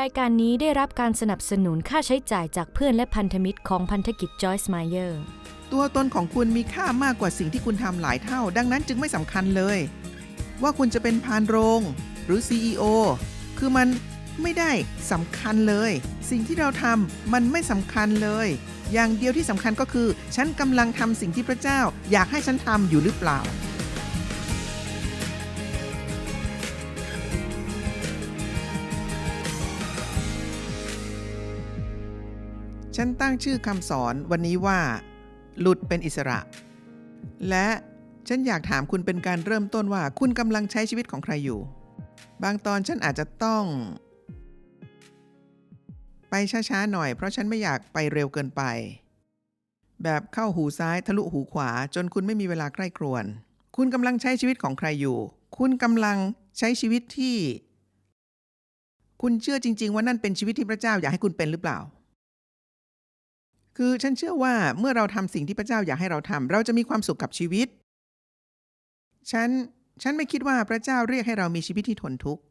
รายการนี้ได้รับการสนับสนุนค่าใช้จ่ายจากเพื่อนและพันธมิตรของพันธกิจจอยส์ไมเยอร์ตัวตนของคุณมีค่ามากกว่าสิ่งที่คุณทำหลายเท่า ดังนั้นจึงไม่สำคัญเลย ว่าคุณจะเป็นพานโรง หรือ CEO คือมันไม่ได้สำคัญเลย สิ่งที่เราทำมันไม่สำคัญเลย อย่างเดียวที่สำคัญก็คือ ฉันกำลังทำสิ่งที่พระเจ้า อยากให้ฉันทำอยู่หรือเปล่า ฉันตั้งชื่อคำสอนวันนี้ว่า หลุดเป็นอิสระ และฉันอยากถามคุณเป็นการเริ่มต้นว่า คุณกำลังใช้ชีวิตของใครอยู่ บางตอนฉันอาจจะต้อง ไปช้าๆหน่อย เพราะฉันไม่อยากไปเร็วเกินไป แบบเข้าหูซ้ายทะลุหูขวา จนคุณไม่มีเวลาใคร่ครวญคุณกำลังใช้ชีวิตของใครอยู่ คุณกำลังใช้ชีวิตที่ คุณเชื่อจริง ๆ ว่านั่นเป็นชีวิตที่พระเจ้าอยากให้คุณเป็นหรือเปล่า คือฉันเชื่อว่าเมื่อเราทำสิ่งที่พระเจ้าอยากให้เราทำเราจะมีความสุขกับชีวิต ฉัน ฉันไม่คิดว่าพระเจ้าเรียกให้เรามีชีวิตที่ทนทุกข์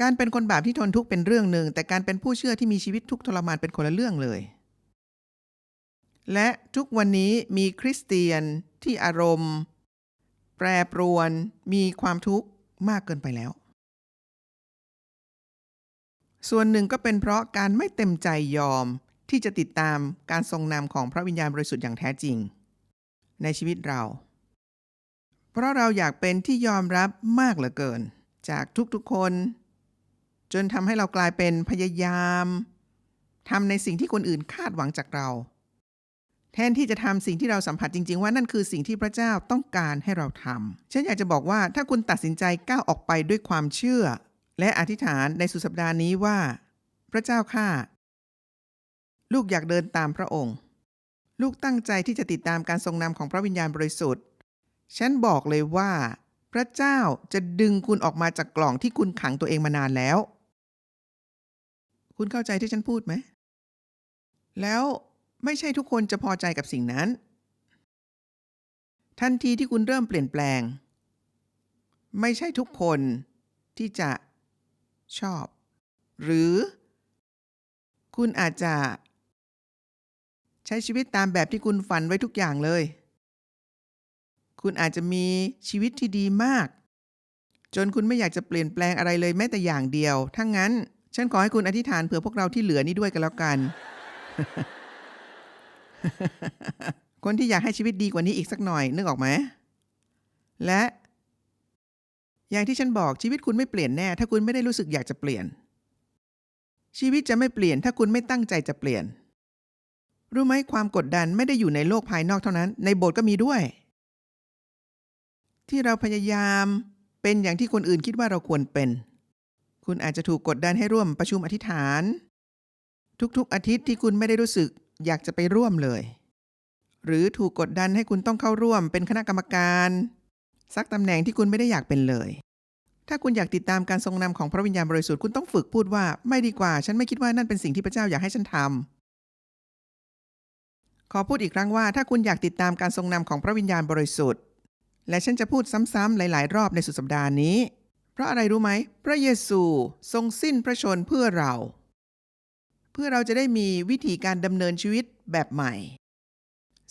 การเป็นคนบาปที่ทนทุกข์เป็นเรื่องหนึ่ง แต่การเป็นผู้เชื่อที่มีชีวิตทุกข์ทรมานเป็นคนละเรื่องเลย และทุกวันนี้มีคริสเตียนที่อารมณ์ แปรปรวน มีความทุกข์มากเกินไปแล้ว ส่วนหนึ่งก็เป็นเพราะการไม่เต็มใจยอม ที่จะติดตามการทรงนำของพระวิญญาณบริสุทธิ์อย่างแท้จริง ในชีวิตเรา เพราะเราอยากเป็นที่ยอมรับมากเหลือเกิน จากทุกๆคน จนทำให้เรากลายเป็นพยายามทำในสิ่งที่คนอื่นคาดหวังจากเรา แทนที่จะทำสิ่งที่เราสัมผัสจริง ๆ ว่านั่นคือสิ่งที่พระเจ้าต้องการให้เราทำฉันอยากจะบอกว่าถ้าคุณตัดสินใจก้าวออกไปด้วยความเชื่อ และอธิษฐานในสุดสัปดาห์นี้ว่า พระเจ้าข้า ลูกอยากเดินตามพระองค์ ลูกตั้งใจที่จะติดตามการทรงนำของพระวิญญาณบริสุทธิ์ ฉันบอกเลยว่า พระเจ้าจะดึงคุณออกมาจากกล่องที่คุณขังตัวเองมานานแล้ว คุณเข้าใจที่ฉันพูดไหม แล้วไม่ใช่ทุกคนจะพอใจกับสิ่งนั้น ทันทีที่คุณเริ่มเปลี่ยนแปลง ไม่ใช่ทุกคนที่จะชอบ หรือ คุณอาจจะ ใช้ชีวิตตามแบบที่คุณฝันไว้ทุกอย่างเลย คุณอาจจะมีชีวิตที่ดีมาก จนคุณไม่อยากจะเปลี่ยนแปลงอะไรเลยแม้แต่อย่างเดียวถ้างั้น ฉันขอให้คุณอธิษฐานเผื่อพวกเราที่เหลือนี้ด้วยกันแล้วกัน คนที่อยากให้ชีวิตดีกว่านี้อีกสักหน่อยนึกออกไหม และ อย่างที่ฉันบอกชีวิตคุณไม่เปลี่ยนแน่ ถ้าคุณไม่ได้รู้สึกอยากจะเปลี่ยน ชีวิตจะไม่เปลี่ยนถ้าคุณไม่ตั้งใจจะเปลี่ยน รู้ไหมความกดดันไม่ได้อยู่ในโลกภายนอกเท่านั้น ในโบสถ์ก็มีด้วย ที่เราพยายามเป็นอย่างที่คนอื่นคิดว่าเราควรเป็น คุณอาจจะถูกกดดันให้ร่วมประชุมอธิษฐาน ทุกๆอาทิตย์ที่คุณไม่ได้รู้สึกอยากจะไปร่วมเลย หรือถูกกดดันให้คุณต้องเข้าร่วมเป็นคณะกรรมการสักตำแหน่งที่คุณไม่ได้อยากเป็นเลย ถ้าคุณอยากติดตามการทรงนำของพระวิญญาณบริสุทธิ์คุณต้องฝึกพูดว่า ไม่ดีกว่า ฉันไม่คิดว่านั่นเป็นสิ่งที่พระเจ้าอยากให้ฉันทำ ขอพูดอีกครั้งว่าถ้าคุณอยากติดตามการทรงนำของพระวิญญาณบริสุทธิ์ และฉันจะพูดซ้ำๆหลาย ๆ รอบในสุดสัปดาห์นี้ เพราะอะไรรู้ไหม พระเยซูทรงสิ้นพระชนเพื่อเรา เพื่อเราจะได้มีวิธีการดำเนินชีวิตแบบใหม่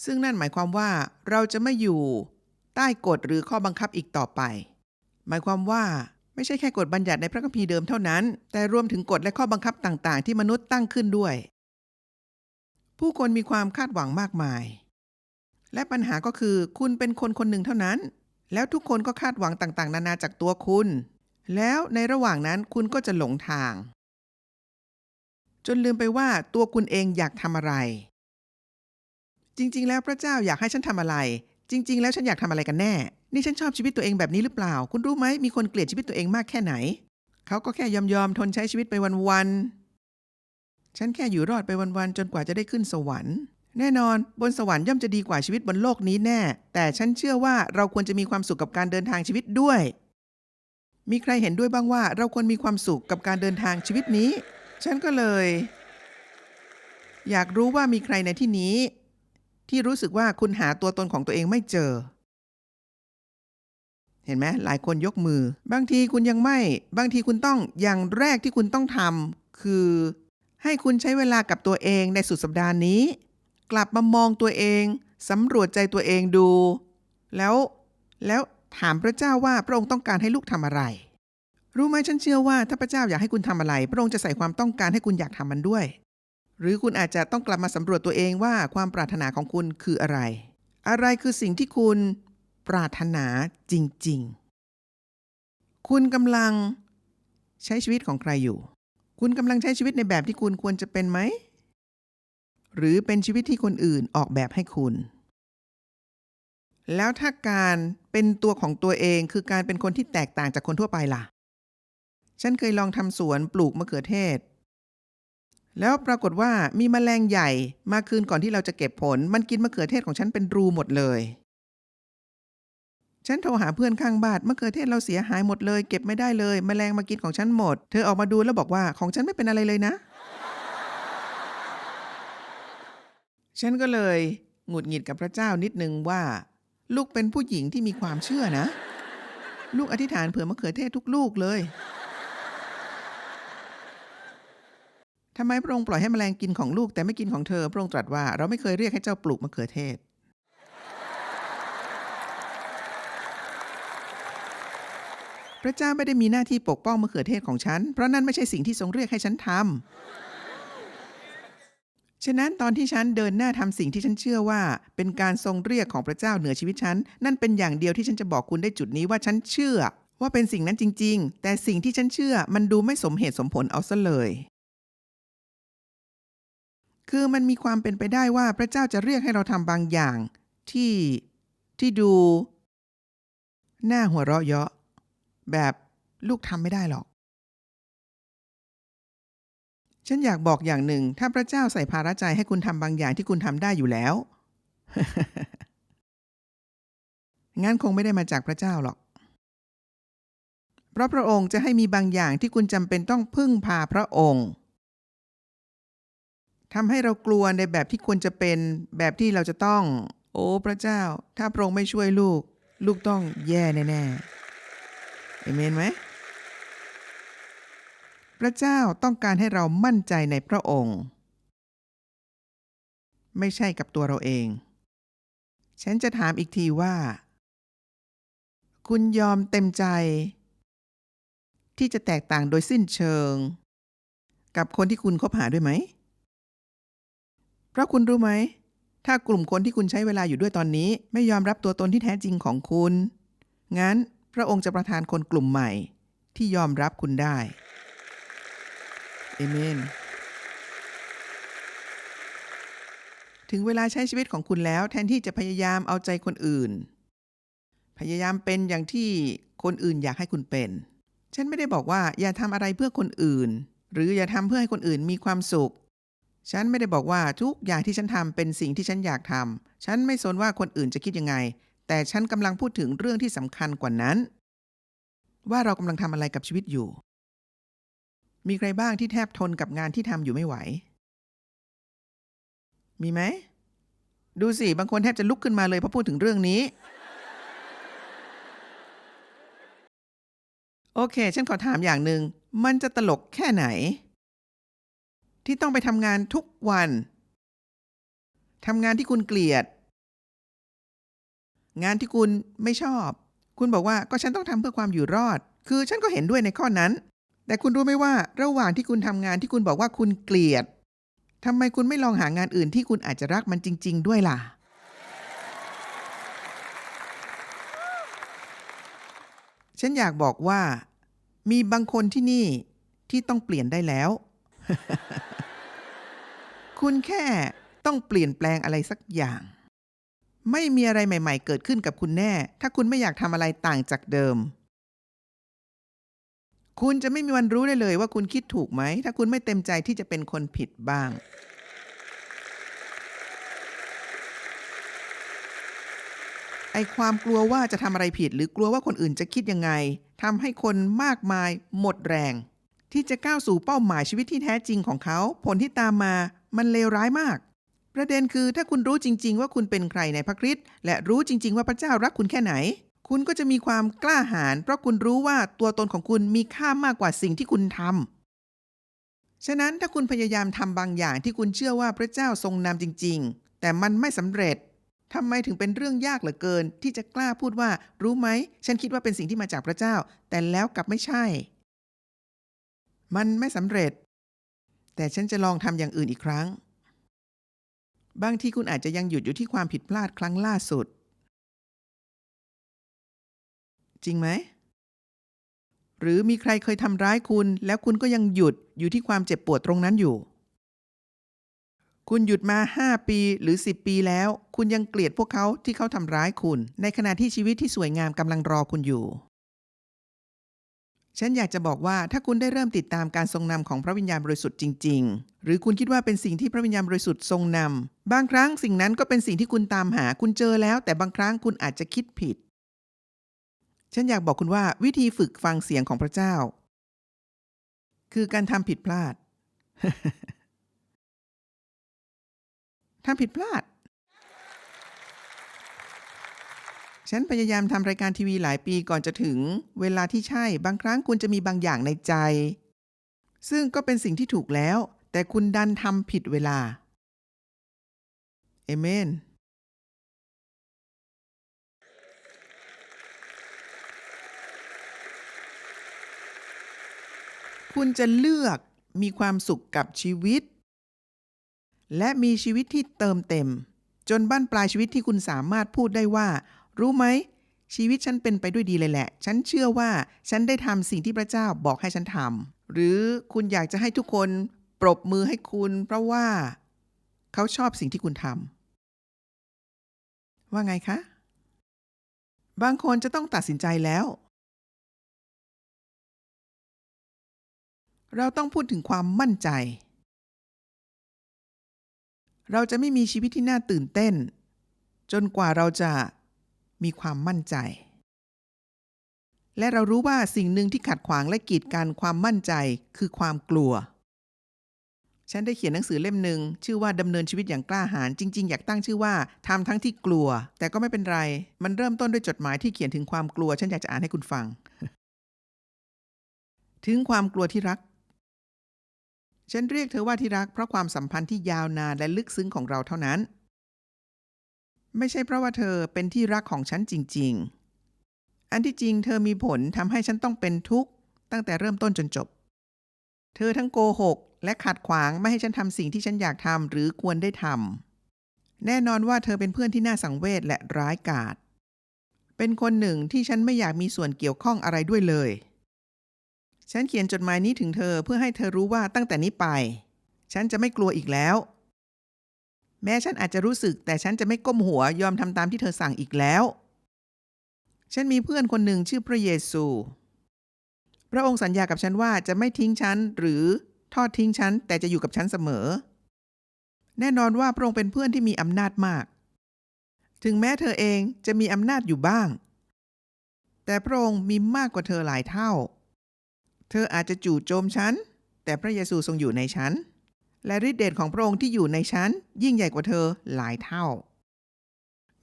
ซึ่งนั่นหมายความว่าเราจะไม่อยู่ใต้กฎหรือข้อบังคับอีกต่อไป หมายความว่าไม่ใช่แค่กฎบัญญัติในพระคัมภีร์เดิมเท่านั้น แต่รวมถึงกฎและข้อบังคับต่าง ๆ ที่มนุษย์ตั้งขึ้นด้วย ผู้คนมีความคาดหวังมากมาย และปัญหาก็คือคุณเป็นคนคนหนึ่งเท่านั้น แล้วทุกคนก็คาดหวังต่างๆ นานาจากตัวคุณ แล้วในระหว่างนั้นคุณก็จะหลงทาง จนลืมไปว่าตัวคุณเองอยากทำอะไร จริง ๆ แล้วพระเจ้าอยากให้ฉันทำอะไร จริง ๆ แล้วฉันอยากทำอะไรกันแน่ นี่ฉันชอบชีวิตตัวเองแบบนี้หรือเปล่า คุณรู้ไหมมีคนเกลียดชีวิตตัวเองมากแค่ไหน เขาก็แค่ยอมยอมทนใช้ชีวิตไปวันๆ ฉันแค่อยู่รอดไปวันๆจนกว่าจะได้ขึ้นสวรรค์ แน่นอนบนสวรรค์ย่อมจะดีกว่าชีวิตบนโลกนี้แน่ แต่ฉันเชื่อว่าเราควรจะมีความสุขกับการเดินทางชีวิตด้วย มีใครเห็นด้วยบ้างว่าเราควรมีความสุขกับการเดินทางชีวิตนี้ ฉันก็เลย อยากรู้ว่ามีใครในที่นี้ ที่รู้สึกว่าคุณหาตัวตนของตัวเองไม่เจอเห็นไหมหลายคนยกมือ บางทีคุณยังไม่ บางทีคุณต้องอย่างแรกที่คุณต้องทำคือ ให้คุณใช้เวลากับตัวเองในสุดสัปดาห์นี้ กลับมามองตัวเองสำรวจใจตัวเองดู แล้วแล้วถามพระเจ้าว่าพระองค์ต้องการให้ลูกทำอะไร รู้ไหมฉันเชื่อว่าถ้าพระเจ้าอยากให้คุณทำอะไร พระองค์จะใส่ความต้องการให้คุณอยากทำมันด้วย หรือคุณอาจจะต้องกลับมาสำรวจตัวเองว่าความปรารถนาของคุณคืออะไร อะไรคือสิ่งที่คุณปรารถนาจริง ๆ คุณกำลังใช้ชีวิตของใครอยู่ คุณกำลังใช้ชีวิตในแบบที่คุณควรจะเป็นไหม หรือเป็นชีวิตที่คนอื่นออกแบบให้คุณ แล้วถ้าการเป็นตัวของตัวเองคือการเป็นคนที่แตกต่างจากคนทั่วไปล่ะ ฉันเคยลองทำสวนปลูกมะเขือเทศ แล้วปรากฏว่ามีแมลงใหญ่มาคืนก่อนที่เราจะเก็บผล มันกินมะเขือเทศของฉันเป็นรูหมดเลย ฉันโทรหาเพื่อนข้างบ้านมะเขือเทศเราเสียหายหมดเลย เก็บไม่ได้เลยแมลงมากินของฉันหมด เธอออกมาดูแล้วบอกว่าของฉันไม่เป็นอะไรเลยนะ ฉันก็เลยหงุดหงิดกับพระเจ้านิดนึงว่า ลูกเป็นผู้หญิงที่มีความเชื่อนะ ลูกอธิษฐานเผื่อมะเขือเทศทุกลูกเลยทำไมพระองค์ปล่อยให้แมลงกินของลูกแต่ไม่กินของเธอ พระองค์ตรัสว่าเราไม่เคยเรียกให้เจ้าปลูกมะเขือเทศ พระเจ้าไม่ได้มีหน้าที่ปกป้องมะเขือเทศของฉัน เพราะนั่นไม่ใช่สิ่งที่ทรงเรียกให้ฉันทำฉะนั้นตอนที่ฉันเดินหน้าทำสิ่งที่ฉันเชื่อว่า เป็นการทรงเรียกของพระเจ้าเหนือชีวิตฉัน นั่นเป็นอย่างเดียวที่ฉันจะบอกคุณได้จุดนี้ว่าฉันเชื่อ ว่าเป็นสิ่งนั้นจริง ๆ แต่สิ่งที่ฉันเชื่อมันดูไม่สมเหตุสมผลเอาซะเลยคือมันมีความเป็นไปได้ว่าพระเจ้าจะเรียกให้เราทำบางอย่าง ที่ที่ดู หน่าหัวเราะเยาะ แบบลูกทำไม่ได้หรอก ฉันอยากบอกอย่างหนึ่ง ถ้าพระเจ้าใส่ภาระใจให้คุณทำบางอย่างที่คุณทำได้อยู่แล้ว งั้นคงไม่ได้มาจากพระเจ้าหรอก เพราะพระองค์จะให้มีบางอย่างที่คุณจำเป็นต้องพึ่งพาพระองค์ทำให้เรากลัวในแบบที่ควรจะเป็นแบบที่เราจะต้อง โอ้พระเจ้า ถ้าพระองค์ไม่ช่วยลูก ลูกต้องแย่แน่ๆ เอเมนไหมพระเจ้าต้องการให้เรามั่นใจในพระองค์ ไม่ใช่กับตัวเราเอง ฉันจะถามอีกทีว่า คุณยอมเต็มใจ ที่จะแตกต่างโดยสิ้นเชิง กับคนที่คุณคบหาด้วยไหม เพราะคุณรู้ไหม ถ้ากลุ่มคนที่คุณใช้เวลาอยู่ด้วยตอนนี้ ไม่ยอมรับตัวตนที่แท้จริงของคุณ งั้น พระองค์จะประทานคนกลุ่มใหม่ที่ยอมรับคุณได้เอเมน ถึงเวลาใช้ชีวิตของคุณแล้วแทนที่จะพยายามเอาใจคนอื่น พยายามเป็นอย่างที่คนอื่นอยากให้คุณเป็น ฉันไม่ได้บอกว่าอย่าทำอะไรเพื่อคนอื่น หรืออย่าทำเพื่อให้คนอื่นมีความสุข ฉันไม่ได้บอกว่าทุกอย่างที่ฉันทำเป็นสิ่งที่ฉันอยากทำฉันไม่สนว่าคนอื่นจะคิดยังไง แต่ฉันกำลังพูดถึงเรื่องที่สำคัญกว่านั้น ว่าเรากำลังทำอะไรกับชีวิตอยู่ มีใครบ้างที่แทบทนกับงานที่ทำอยู่ไม่ไหว มีไหม ดูสิ บางคนแทบจะลุกขึ้นมาเลยเพราะพูดถึงเรื่องนี้ โอเค ฉันขอถามอย่างหนึ่งมันจะตลกแค่ไหน ที่ต้องไปทำงานทุกวันทำงานที่คุณเกลียด งานที่คุณไม่ชอบ คุณบอกว่าก็ฉันต้องทำเพื่อความอยู่รอด คือฉันก็เห็นด้วยในข้อนั้น แต่คุณรู้ไหมว่าระหว่างที่คุณทำงานที่คุณบอกว่าคุณเกลียดทำไมคุณไม่ลองหางานอื่นที่คุณอาจจะรักมันจริง ๆ ด้วยล่ะ ฉันอยากบอกว่า มีบางคนที่นี่ที่ต้องเปลี่ยนได้แล้ว คุณแค่ต้องเปลี่ยนแปลงอะไรสักอย่าง ไม่มีอะไรใหม่ ๆ เกิดขึ้นกับคุณแน่ ถ้าคุณไม่อยากทำอะไรต่างจากเดิม คุณจะไม่มีวันรู้ได้เลยว่าคุณคิดถูกไหม ถ้าคุณไม่เต็มใจที่จะเป็นคนผิดบ้าง ไอความกลัวว่าจะทำอะไรผิด หรือกลัวว่าคนอื่นจะคิดยังไงทำให้คนมากมาย หมดแรง ที่จะก้าวสู่เป้าหมายชีวิตที่แท้จริงของเขา ผลที่ตามมามันเลวร้ายมาก ประเด็นคือถ้าคุณรู้จริง ๆ ว่าคุณเป็นใครในพระคริสต์และรู้จริง ๆ ว่าพระเจ้ารักคุณแค่ไหน คุณก็จะมีความกล้าหาญเพราะคุณรู้ว่าตัวตนของคุณมีค่ามากกว่าสิ่งที่คุณทำฉะนั้นถ้าคุณพยายามทำบางอย่างที่คุณเชื่อว่าพระเจ้าทรงนำจริง ๆ แต่มันไม่สำเร็จทำไมถึงเป็นเรื่องยากเหลือเกิน ที่จะกล้าพูดว่า รู้ไหม ฉันคิดว่าเป็นสิ่งที่มาจากพระเจ้า แต่แล้วกลับไม่ใช่ มันไม่สำเร็จ แต่ฉันจะลองทำอย่างอื่นอีกครั้ง บางทีคุณอาจจะยังหยุดอยู่ที่ความผิดพลาดครั้งล่าสุด จริงไหม หรือมีใครเคยทำร้ายคุณ แล้วคุณก็ยังหยุดอยู่ที่ความเจ็บปวดตรงนั้นอยู่ คุณหยุดมา 5 ปีหรือ 10 ปีแล้ว คุณยังเกลียดพวกเขาที่เขาทำร้ายคุณ ในขณะที่ชีวิตที่สวยงามกำลังรอคุณอยู่ ฉันอยากจะบอกว่าถ้าคุณได้เริ่มติดตามการทรงนำของพระวิญญาณบริสุทธิ์จริง ๆ หรือคุณคิดว่าเป็นสิ่งที่พระวิญญาณบริสุทธิ์ทรงนำบางครั้งสิ่งนั้นก็เป็นสิ่งที่คุณตามหาคุณเจอแล้ว แต่บางครั้งคุณอาจจะคิดผิด ฉันอยากบอกคุณว่าวิธีฝึกฟังเสียงของพระเจ้า คือการทำผิดพลาดทำผิดพลาด ฉันพยายามทำรายการทีวีหลายปีก่อนจะถึง เวลาที่ใช่บางครั้งคุณจะมีบางอย่างในใจ ซึ่งก็เป็นสิ่งที่ถูกแล้ว แต่คุณดันทำผิดเวลา เอเมน คุณจะเลือกมีความสุขกับชีวิต และมีชีวิตที่เติมเต็ม จนบ้านปลายชีวิตที่คุณสามารถพูดได้ว่า รู้ไหม ชีวิตฉันเป็นไปด้วยดีเลยแหละ ฉันเชื่อว่าฉันได้ทำสิ่งที่พระเจ้าบอกให้ฉันทำหรือคุณอยากจะให้ทุกคนปรบมือให้คุณ เพราะว่า เขาชอบสิ่งที่คุณทำว่าไงคะ บางคนจะต้องตัดสินใจแล้ว เราต้องพูดถึงความมั่นใจ เราจะไม่มีชีวิตที่น่าตื่นเต้น จนกว่าเราจะ มีความมั่นใจ และเรารู้ว่าสิ่งหนึ่งที่ขัดขวางและกีดกันความมั่นใจคือความกลัว ฉันได้เขียนหนังสือเล่มหนึ่งชื่อว่าดำเนินชีวิตอย่างกล้าหาญจริง ๆ อยากตั้งชื่อว่าทำทั้งที่กลัว แต่ก็ไม่เป็นไร มันเริ่มต้นด้วยจดหมายที่เขียนถึงความกลัว ฉันอยากจะอ่านให้คุณฟัง ถึงความกลัวที่รักฉันเรียกเธอว่าที่รักเพราะความสัมพันธ์ที่ยาวนานและลึกซึ้งของเราเท่านั้น ไม่ใช่เพราะว่าเธอเป็นที่รักของฉันจริง ๆ อันที่จริงเธอมีผลทำให้ฉันต้องเป็นทุกข์ตั้งแต่เริ่มต้นจนจบ เธอทั้งโกหก และขัดขวางไม่ให้ฉันทำสิ่งที่ฉันอยากทำหรือควรได้ทำแน่นอนว่าเธอเป็นเพื่อนที่น่าสังเวชและร้ายกาจเป็นคนหนึ่งที่ฉันไม่อยากมีส่วนเกี่ยวข้องอะไรด้วยเลย ฉันเขียนจดหมายนี้ถึงเธอเพื่อให้เธอรู้ว่าตั้งแต่นี้ไป ฉันจะไม่กลัวอีกแล้ว แม้ฉันอาจจะรู้สึกแต่ฉันจะไม่ก้มหัวยอมทำตามที่เธอสั่งอีกแล้ว ฉันมีเพื่อนคนหนึ่งชื่อพระเยซู พระองค์สัญญากับฉันว่าจะไม่ทิ้งฉันหรือทอดทิ้งฉันแต่จะอยู่กับฉันเสมอ แน่นอนว่าพระองค์เป็นเพื่อนที่มีอำนาจมาก ถึงแม้เธอเองจะมีอำนาจอยู่บ้าง แต่พระองค์มีมากกว่าเธอหลายเท่า เธออาจจะจู่โจมฉันแต่พระเยซูทรงอยู่ในฉัน และฤทธิเดชของพระองค์ที่อยู่ในฉันยิ่งใหญ่กว่าเธอหลายเท่า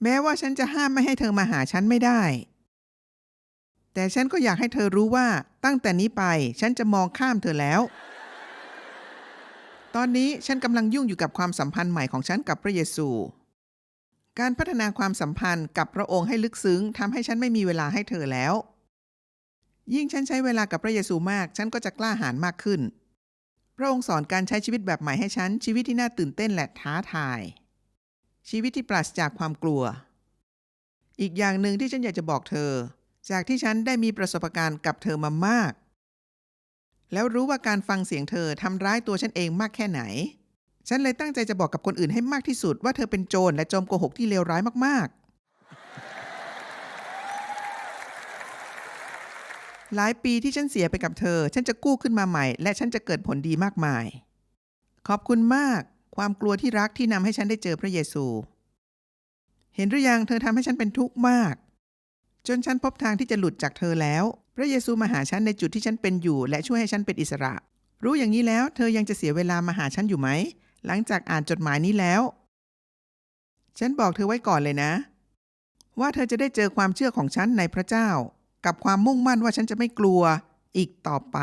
แม้ว่าฉันจะห้ามไม่ให้เธอมาหาฉันไม่ได้ แต่ฉันก็อยากให้เธอรู้ว่าตั้งแต่นี้ไปฉันจะมองข้ามเธอแล้ว ตอนนี้ฉันกำลังยุ่งอยู่กับความสัมพันธ์ใหม่ของฉันกับพระเยซู การพัฒนาความสัมพันธ์กับพระองค์ให้ลึกซึ้งทำให้ฉันไม่มีเวลาให้เธอแล้ว ยิ่งฉันใช้เวลากับพระเยซูมาก ฉันก็จะกล้าหาญมากขึ้น พระองค์สอนการใช้ชีวิตแบบใหม่ให้ฉัน ชีวิตที่น่าตื่นเต้นและท้าทาย ชีวิตที่ปราศจากความกลัว อีกอย่างหนึ่งที่ฉันอยากจะบอกเธอ จากที่ฉันได้มีประสบการณ์กับเธอมามาก แล้วรู้ว่าการฟังเสียงเธอทำร้ายตัวฉันเองมากแค่ไหน ฉันเลยตั้งใจจะบอกกับคนอื่นให้มากที่สุดว่าเธอเป็นโจรและจอมโกหกที่เลวร้ายมาก ๆ หลายปีที่ฉันเสียไปกับเธอ ฉันจะกู้ขึ้นมาใหม่ และฉันจะเกิดผลดีมากมาย ขอบคุณมาก ความกลัวที่รักที่นำให้ฉันได้เจอพระเยซู เห็นหรือยังเธอทำให้ฉันเป็นทุกข์มาก จนฉันพบทางที่จะหลุดจากเธอแล้ว พระเยซูมาหาฉันในจุดที่ฉันเป็นอยู่ และช่วยให้ฉันเป็นอิสระ รู้อย่างนี้แล้ว เธอยังจะเสียเวลามาหาฉันอยู่ไหม หลังจากอ่านจดหมายนี้แล้ว ฉันบอกเธอไว้ก่อนเลยนะ ว่าเธอจะได้เจอความเชื่อของฉันในพระเจ้า กับความมุ่งมั่นว่าฉันจะไม่กลัวอีกต่อไป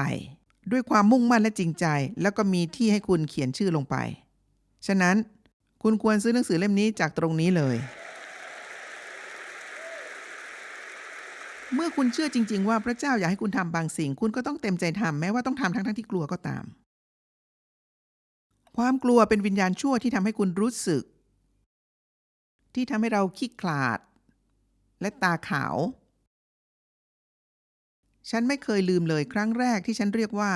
ด้วยความมุ่งมั่นและจริงใจ แล้วก็มีที่ให้คุณเขียนชื่อลงไป ฉะนั้นคุณควรซื้อหนังสือเล่มนี้จากตรงนี้เลย เมื่อคุณเชื่อจริง ๆ ว่าพระเจ้าอยากให้คุณทำบางสิ่ง คุณก็ต้องเต็มใจทำแม้ว่าต้องทำทั้งๆที่กลัวก็ตาม ความกลัวเป็นวิญญาณชั่วที่ทำให้คุณรู้สึก ที่ทำให้เราขี้ขลาด และตาขาว ฉันไม่เคยลืมเลยครั้งแรกที่ฉันเรียกว่า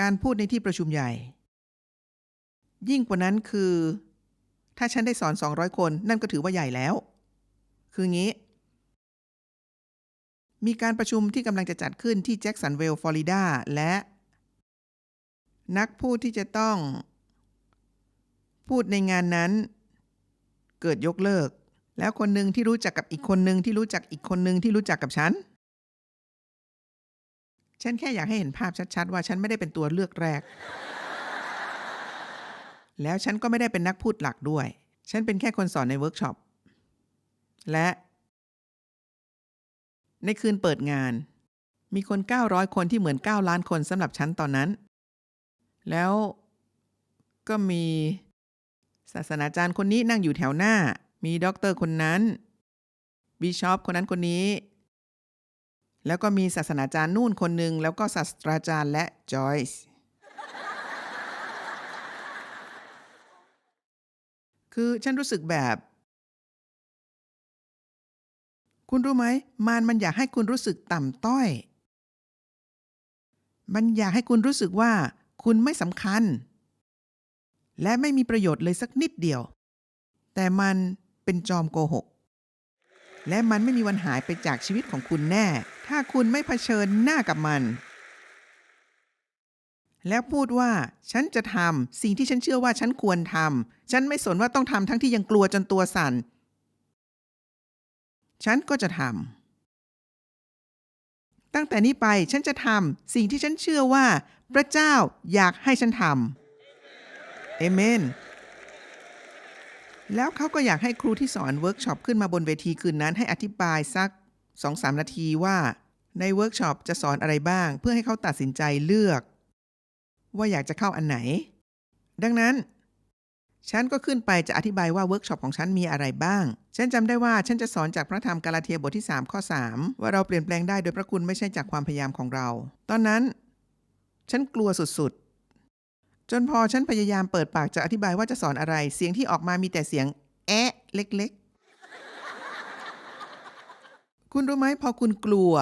การพูดในที่ประชุมใหญ่ ยิ่งกว่านั้นคือ ถ้าฉันได้สอน 200 คน นั่นก็ถือว่าใหญ่แล้ว คืองี้ มีการประชุมที่กำลังจะจัดขึ้นที่แจ็คสันเวลฟลอริดา และ นักพูดที่จะต้อง พูดในงานนั้น เกิดยกเลิก แล้วคนหนึ่งที่รู้จักกับอีกคนหนึ่งที่รู้จักอีกคนหนึ่งที่รู้จักกับฉัน ฉันแค่อยากให้เห็นภาพชัดๆ ว่าฉันไม่ได้เป็นตัวเลือกแรก แล้วฉันก็ไม่ได้เป็นนักพูดหลักด้วย ฉันเป็นแค่คนสอนในเวิร์กช็อป และ ในคืนเปิดงาน มีคน 900 คนที่เหมือน 9 ล้านคนสำหรับฉันตอนนั้น แล้วก็มีศาสนาจารย์คนนี้นั่งอยู่แถวหน้า มีด็อกเตอร์คนนั้น บิชอปคนนั้นคนนี้ แล้วก็มีศาสนาจารย์นู่นคนหนึ่งแล้วก็ศาสตราจารย์และจอยส์คือฉันรู้สึกแบบ คุณรู้ไหมมารมันอยากให้คุณรู้สึกต่ำต้อย มันอยากให้คุณรู้สึกว่า คุณไม่สำคัญ และไม่มีประโยชน์เลยสักนิดเดียว แต่มันเป็นจอมโกหก และมันไม่มีวันหายไปจากชีวิตของคุณแน่ ถ้าคุณไม่เผชิญหน้ากับมัน แล้วพูดว่าฉันจะทำสิ่งที่ฉันเชื่อว่าฉันควรทำฉันไม่สนว่าต้องทำทั้งที่ยังกลัวจนตัวสั่น ฉันก็จะทำตั้งแต่นี้ไปฉันจะทำสิ่งที่ฉันเชื่อว่า พระเจ้าอยากให้ฉันทำเอเมนแล้วเขาก็อยากให้ครูที่สอนเวิร์กช็อปขึ้นมาบนเวทีคืนนั้นให้อธิบายสัก 2-3 นาทีว่าในเวิร์กช็อปจะสอนอะไรบ้าง เพื่อให้เขาตัดสินใจเลือก ว่าอยากจะเข้าอันไหน ดังนั้น ฉันก็ขึ้นไปจะอธิบายว่าเวิร์กช็อปของฉันมีอะไรบ้าง ฉันจำได้ว่าฉันจะสอนจากพระธรรมกาลาเทียบทที่ 3 ข้อ 3 ว่าเราเปลี่ยนแปลงได้โดยพระคุณไม่ใช่จากความพยายามของเรา ตอนนั้น ฉันกลัวสุดๆ จนพอฉันพยายามเปิดปากจะอธิบายว่าจะสอนอะไร เสียงที่ออกมามีแต่เสียง แอะ เล็กๆ คุณรู้ไหมพอคุณกลัว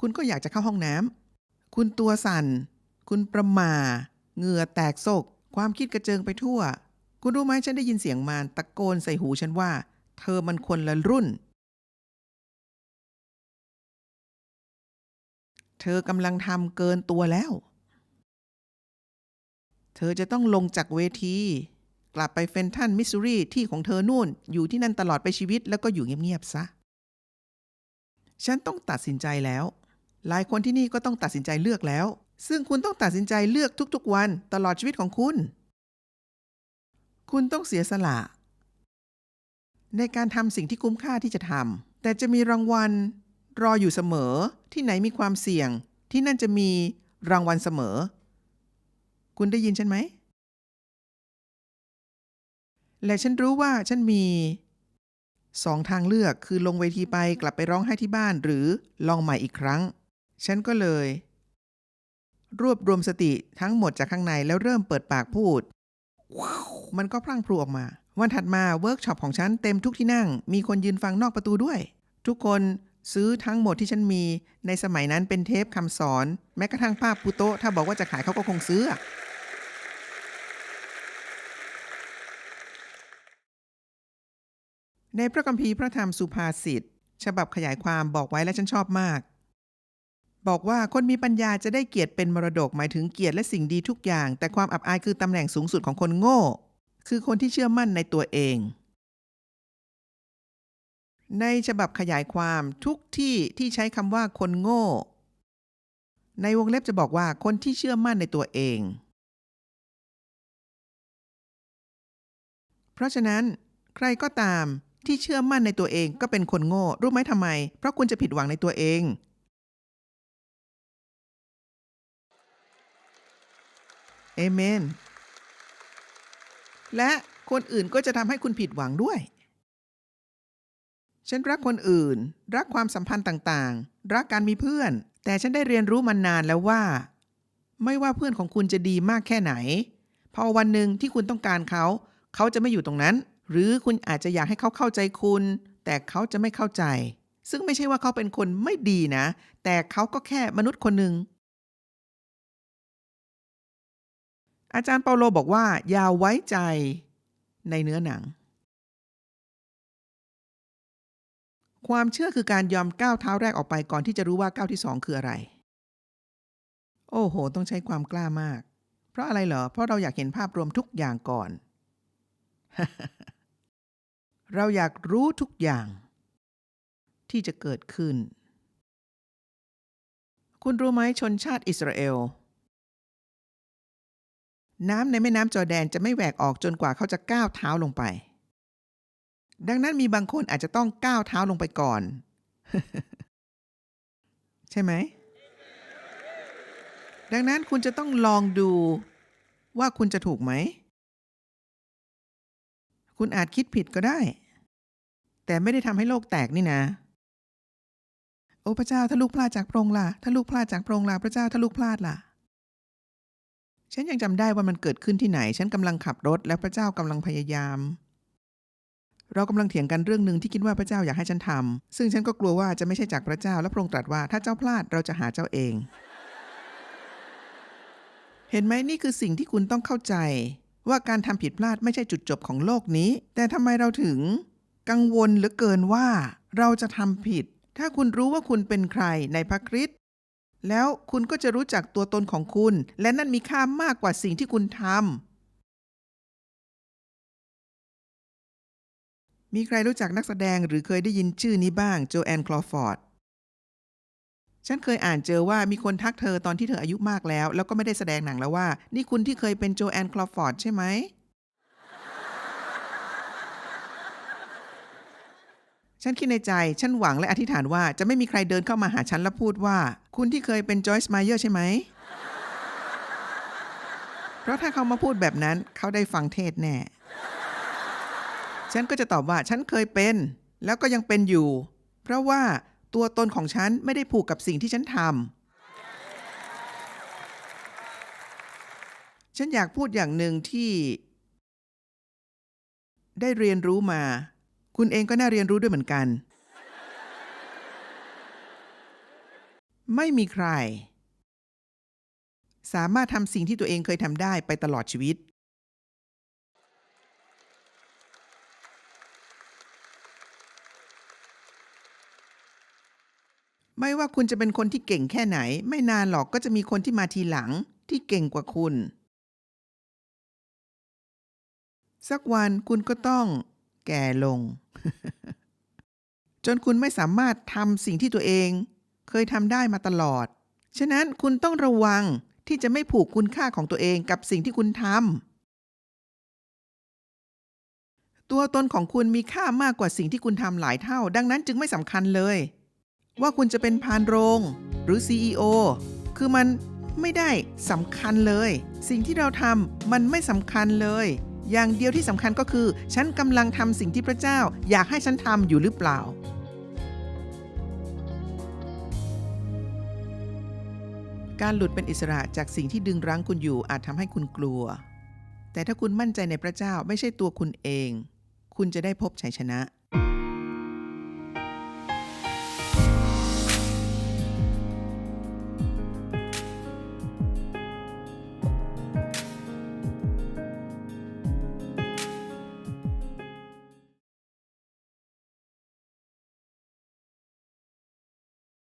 คุณก็อยากจะเข้าห้องน้ำคุณตัวสั่น คุณประหมาเหงื่อแตกโศกความคิดกระเจิงไปทั่ว คุณรู้ไหมฉันได้ยินเสียงมารตะโกนใส่หูฉันว่า เธอมันคนละรุ่น เธอกำลังทำเกินตัวแล้ว เธอจะต้องลงจากเวที กลับไปเฟนทันมิสซูรีที่ของเธอนู่น อยู่ที่นั่นตลอดไปชีวิตแล้วก็อยู่เงียบๆซะ ฉันต้องตัดสินใจแล้ว หลายคนที่นี่ก็ต้องตัดสินใจเลือกแล้ว ซึ่งคุณต้องตัดสินใจเลือกทุกๆ วันตลอดชีวิตของคุณ คุณต้องเสียสละ ในการทำสิ่งที่คุ้มค่าที่จะทำแต่จะมีรางวัล รออยู่เสมอ ที่ไหนมีความเสี่ยง ที่นั่นจะมีรางวัลเสมอ คุณได้ยินฉันไหม และฉันรู้ว่าฉันมี สองทางเลือกคือลงเวทีไปกลับไปร้องไห้ที่บ้านหรือลองใหม่อีกครั้ง ฉันก็เลย รวบรวมสติทั้งหมดจากข้างในแล้วเริ่มเปิดปากพูดว้าวมันก็พรั่งพรูออกมา วันถัดมาเวิร์กช็อปของฉันเต็มทุกที่นั่ง มีคนยืนฟังนอกประตูด้วย ทุกคนซื้อทั้งหมดที่ฉันมีในสมัยนั้นเป็นเทปคำสอน แม้กระทั่งภาพปุโตถ้าบอกว่าจะขายเขาก็คงซื้อ ในพระคัมภีร์พระธรรมสุภาษิตฉบับขยายความบอกไว้และฉันชอบมาก บอกว่าคนมีปัญญาจะได้เกียรติเป็นมรดกหมายถึงเกียรติและสิ่งดีทุกอย่าง แต่ความอับอายคือตำแหน่งสูงสุดของคนโง่ คือคนที่เชื่อมั่นในตัวเอง ในฉบับขยายความทุกที่ที่ใช้คำว่าคนโง่ ในวงเล็บจะบอกว่าคนที่เชื่อมั่นในตัวเอง เพราะฉะนั้น ใครก็ตาม ที่เชื่อมั่นในตัวเองก็เป็นคนโง่ รู้ไหมทำไม เพราะคุณจะผิดหวังในตัวเอง เอเมน และคนอื่นก็จะทำให้คุณผิดหวังด้วย ฉันรักคนอื่น รักความสัมพันธ์ต่างๆ รักการมีเพื่อน แต่ฉันได้เรียนรู้มานานแล้วว่า ไม่ว่าเพื่อนของคุณจะดีมากแค่ไหน พอวันหนึ่งที่คุณต้องการเขา เขาจะไม่อยู่ตรงนั้น หรือคุณอาจจะอยากให้เขาเข้าใจคุณ แต่เขาจะไม่เข้าใจ ซึ่งไม่ใช่ว่าเขาเป็นคนไม่ดีนะ แต่เขาก็แค่มนุษย์คนหนึ่งอาจารย์เปาโลบอกว่า อย่าไว้ใจในเนื้อหนัง ความเชื่อคือการยอมก้าวเท้าแรกออกไปก่อนที่จะรู้ว่าก้าวที่สองคืออะไร โอ้โห ต้องใช้ความกล้ามาก เพราะอะไรเหรอ เพราะเราอยากเห็นภาพรวมทุกอย่างก่อน เราอยากรู้ทุกอย่าง ที่จะเกิดขึ้น คุณรู้ไหมชนชาติอิสราเอล น้ำในแม่น้ำจอแดนจะไม่แหวกออกจนกว่าเขาจะก้าวเท้าลงไป ดังนั้นมีบางคนอาจจะต้องก้าวเท้าลงไปก่อน ใช่ไหม ดังนั้นคุณจะต้องลองดูว่าคุณจะถูกไหม คุณอาจคิดผิดก็ได้ แต่ไม่ได้ทำให้โลกแตกนี่นะ โอ้พระเจ้าถ้าลูกพลาดจากพระองค์ล่ะ ถ้าลูกพลาดจากพระองค์ล่ะพระเจ้าถ้าลูกพลาดล่ะ ฉันยังจำได้ว่ามันเกิดขึ้นที่ไหน ฉันกำลังขับรถและพระเจ้ากำลังพยายาม เรากำลังเถียงกันเรื่องหนึ่งที่คิดว่าพระเจ้าอยากให้ฉันทำซึ่งฉันก็กลัวว่าจะไม่ใช่จากพระเจ้าและพระองค์ตรัสว่าถ้าเจ้าพลาดเราจะหาเจ้าเอง เห็นไหมนี่คือสิ่งที่คุณต้องเข้าใจ ว่าการทำผิดพลาดไม่ใช่จุดจบของโลกนี้ แต่ทำไมเราถึง กังวลเหลือเกินว่าเราจะทำผิด ถ้าคุณรู้ว่าคุณเป็นใครในพระคริสต์แล้วคุณก็จะรู้จักตัวตนของคุณ และนั่นมีค่ามากกว่าสิ่งที่คุณทำมีใครรู้จักนักแสดงหรือเคยได้ยินชื่อนี้บ้างโจแอนคลอฟอร์ด ฉันเคยอ่านเจอว่ามีคนทักเธอตอนที่เธออายุมากแล้ว แล้วก็ไม่ได้แสดงหนังแล้วว่า นี่คุณที่เคยเป็นโจแอนคลอฟฟอร์ดใช่ไหม ฉันคิดในใจ ฉันหวังและอธิษฐานว่าจะไม่มีใครเดินเข้ามาหาฉันแล้วพูดว่า คุณที่เคยเป็นจอยส์มายเออร์ใช่ไหม เพราะถ้าเขามาพูดแบบนั้นเขาได้ฟังเทศแน่ ฉันก็จะตอบว่าฉันเคยเป็น แล้วก็ยังเป็นอยู่ เพราะว่า ตัวตนของฉันไม่ได้ผูกกับสิ่งที่ฉันทำ ฉันอยากพูดอย่างหนึ่งที่ ได้เรียนรู้มา คุณเองก็น่าเรียนรู้ด้วยเหมือนกัน ไม่มีใคร สามารถทำสิ่งที่ตัวเองเคยทำได้ไปตลอดชีวิต ว่าคุณจะเป็นคนที่เก่งแค่ไหน ไม่นานหรอกก็จะมีคนที่มาทีหลังที่เก่งกว่าคุณ สักวันคุณก็ต้อง แก่ลง จนคุณไม่สามารถทำสิ่งที่ตัวเอง เคยทำได้มาตลอด ฉะนั้นคุณต้องระวังที่จะไม่ผูกคุณค่าของตัวเองกับสิ่งที่คุณทำตัวตนของคุณมีค่ามากกว่าสิ่งที่คุณทำหลายเท่า ดังนั้นจึงไม่สำคัญเลย ว่าคุณจะเป็นพานโรงหรือ CEO คือมันไม่ได้สำคัญเลย สิ่งที่เราทำมันไม่สำคัญเลย อย่างเดียวที่สำคัญก็คือ ฉันกำลังทำสิ่งที่พระเจ้า อยากให้ฉันทำอยู่หรือเปล่า การหลุดเป็นอิสระจากสิ่งที่ดึงรั้งคุณอยู่อาจทำให้คุณกลัว แต่ถ้าคุณมั่นใจในพระเจ้าไม่ใช่ตัวคุณเอง คุณจะได้พบชัยชนะ